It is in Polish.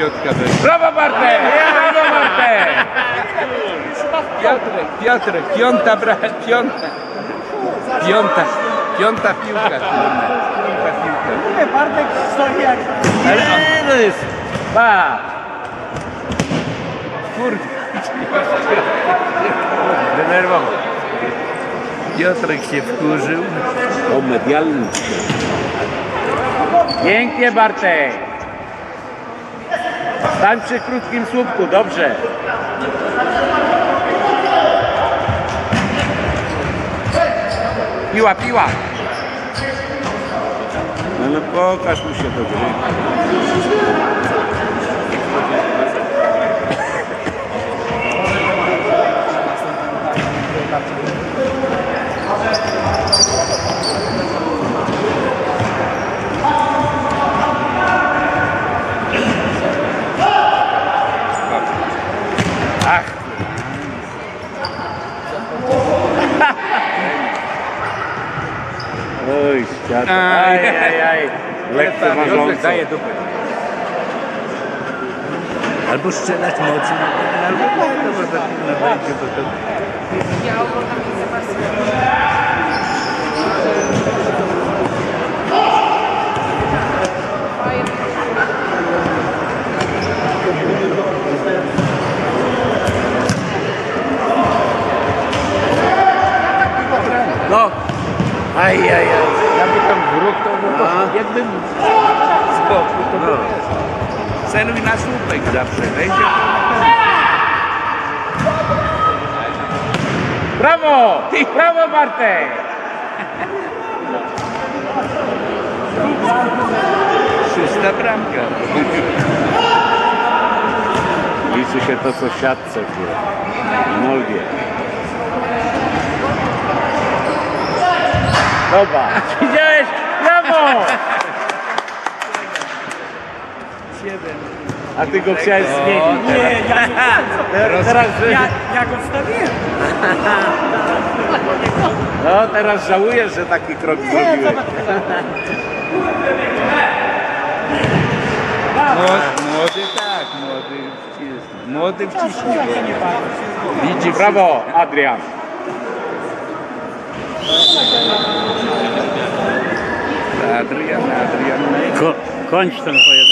piątka będzie. Brawo Bartek! Brawo Bartek! Piotrek, Piotrek, piąta bra, piąta. Piąta, piąta piłka. Piąta piłka. Nie, Bartek stoi jak... Ale to jest... Ba! Kurde. Denerwował. Piotrek się wkurzył. O medialny. Pięknie Bartek. Stań przy krótkim słupku, dobrze. Piła, piła. No, no pokaż mu się do gry. Ach. Świat. Aj, aj, aj. Lekceważąco. Daje dupę. Albo strzelać mocno, albo tak, no bo tak no Aj, aj, aj. Jakby tam wróg, to no to jakbym z boku, to no. Celuj na słupek zawsze, wejdzie Brawo! Brawo Bartek! szósta bramka. Liczy się to, co w siatce, kurwa. Molgie. Dobra, widziałeś? Brawo! A ty go chciałeś zmienić. Nie, ja, Teraz, teraz, ja, ja go wstawiłem. no, teraz żałujesz, że taki krok Nie, zrobiłeś. Młody, tak, młody jest. Młody bawię. Widzi Brawo, Adrian. Adrian, Adrian. Ko Konstantin